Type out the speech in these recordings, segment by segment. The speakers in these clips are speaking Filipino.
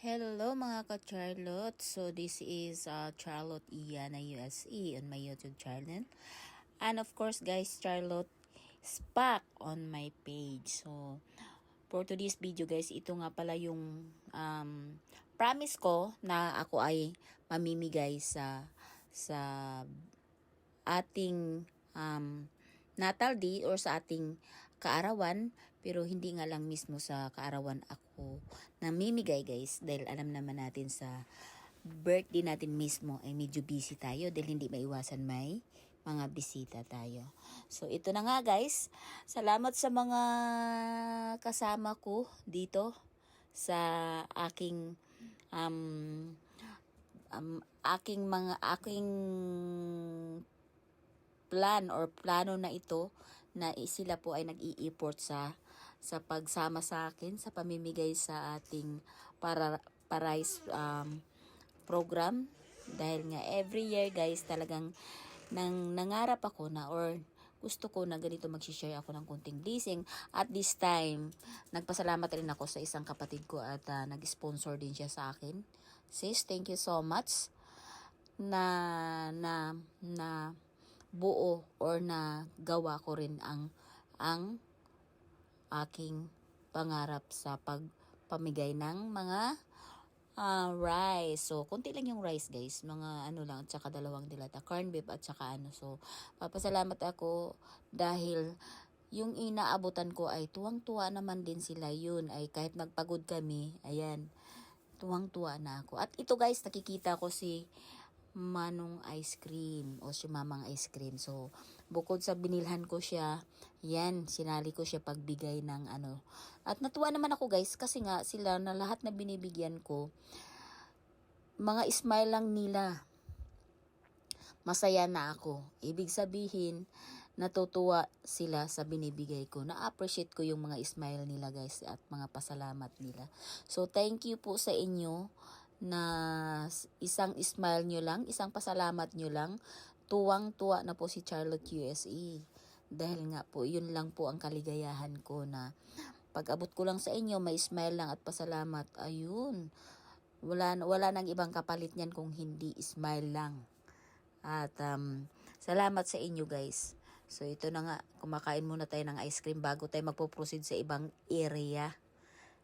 Hello mga ka-Charlotte. So this is uh, Charlotte Iana USA on my YouTube channel. And of course guys, Charlotte Spack on my page. So for today's video guys, ito nga pala yung um, promise ko na ako ay mamimigay sa sa ating um, Natal Day or sa ating kaarawan pero hindi nga lang mismo sa kaarawan ako namimigay guys dahil alam naman natin sa birthday natin mismo ay medyo busy tayo dahil hindi maiwasan may mga bisita tayo. So ito na nga guys. Salamat sa mga kasama ko dito sa aking um, um aking mga aking plan or plano na ito na sila po ay nag-i-import sa sa pagsama sa akin sa pamimigay sa ating para parais um, program dahil nga every year guys talagang nang nangarap ako na or gusto ko na ganito mag-share ako ng kunting blessing. At this time, nagpasalamat rin ako sa isang kapatid ko at uh, nag-sponsor din siya sa akin. Sis, thank you so much na na na buo or na gawa ko rin ang ang aking pangarap sa pagpamigay ng mga uh, rice. So, konti lang yung rice, guys. Mga ano lang, at saka dalawang dilata. Corn beef at saka ano. So, papasalamat ako dahil yung inaabutan ko ay tuwang-tuwa naman din sila yun. Ay kahit magpagod kami, ayan, tuwang-tuwa na ako. At ito guys, nakikita ko si Manong Ice Cream o si Mamang Ice Cream. So, bukod sa binilhan ko siya, yan, sinali ko siya pagbigay ng ano. At natuwa naman ako guys kasi nga sila na lahat na binibigyan ko, mga smile lang nila. Masaya na ako. Ibig sabihin, natutuwa sila sa binibigay ko. Na-appreciate ko yung mga smile nila guys at mga pasalamat nila. So, thank you po sa inyo na isang smile nyo lang, isang pasalamat nyo lang, tuwang-tuwa na po si Charlotte USA. Dahil nga po, yun lang po ang kaligayahan ko na pag abot ko lang sa inyo, may smile lang at pasalamat. Ayun. Wala, wala nang ibang kapalit niyan kung hindi smile lang. At um, salamat sa inyo guys. So ito na nga, kumakain muna tayo ng ice cream bago tayo magpo-proceed sa ibang area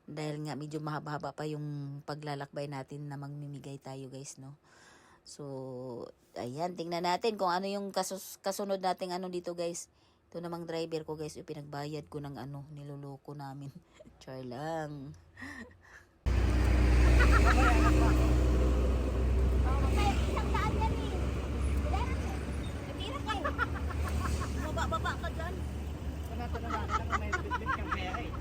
dahil nga medyo mahaba-haba pa yung paglalakbay natin na magmimigay tayo guys no? So ayan tingnan natin kung ano yung kasus kasunod nating ano dito guys. Ito namang driver ko guys pinagbayad ko ng ano niloloko namin. Char lang Baba-baba ka dyan. Wala pa naman, alam mo may bit-bit kang pera eh.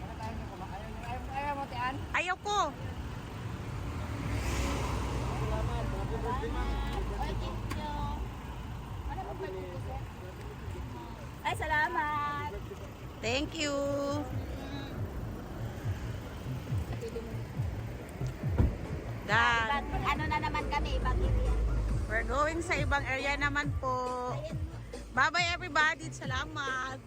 Wala tayong kumakain. Ayaw, ayaw mo, Tian? Ayaw ko. Salamat. Happy birthday, ma'am. Ay, salamat. Thank you. Dan. ano na naman kami, ibang area. We're going sa ibang area naman po. Bye-bye everybody. Salamat.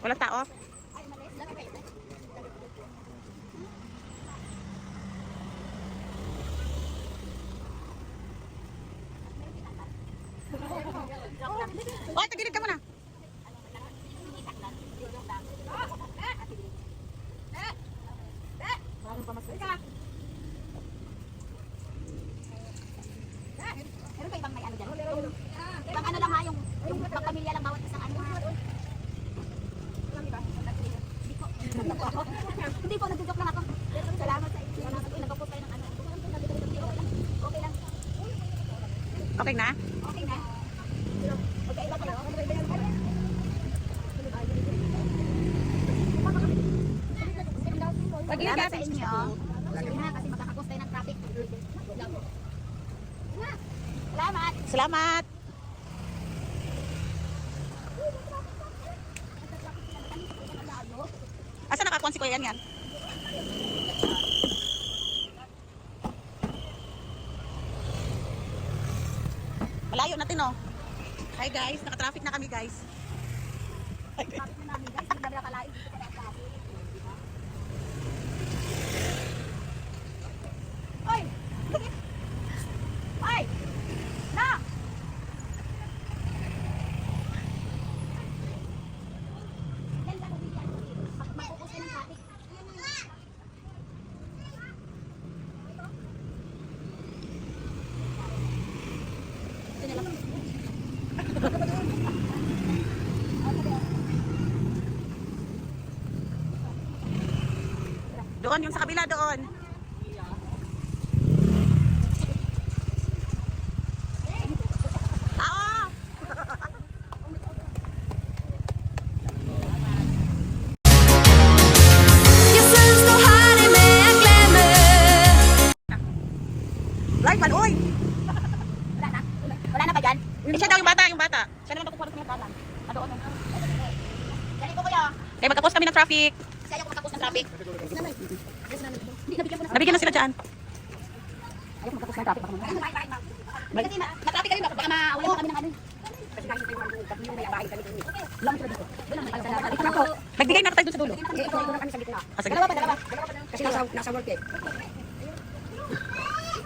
Wala tao? Ay, malis. Lagi kayo. Oh, tagilid ka muna. Meron ba ibang may ano dyan? Ibang ano lang ha, yung, yung ibang pamilya lang bawat isang ano ha. Hindi po. Hindi po, nagjo-joke lang ako. Salamat sa inyo. Salamat po, ng ano. Okay lang. Okay na. Salamat sa inyo. Oh. Kasi magkakakos tayo ng traffic. Salamat. Salamat. Asa nakakuan si Kuya yan yan? Malayo natin oh. Hi guys, naka-traffic na kami guys. Traffic na namin guys, hindi na nakalayo. Doon, yung sa kabila doon. Eh, siya daw yung bata, yung bata. Siya naman magkukuha ng kanan. Adoon. Dali ko kuya. Kaya magkapos kami ng traffic. Traffic. Nabigyan na. Sila dyan. Ayaw magkapos ng traffic. Kasi ma- ma-traffic kami. Baka mawala kami ng ano. Nagbigay na tayo dun sa dulo. Ah, sige. Dalawa pa, dalawa. Kasi nasa, nasa work eh.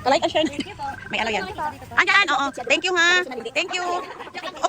Like and share. May ano yan. Andyan, oo. Thank you ha. Thank you. O,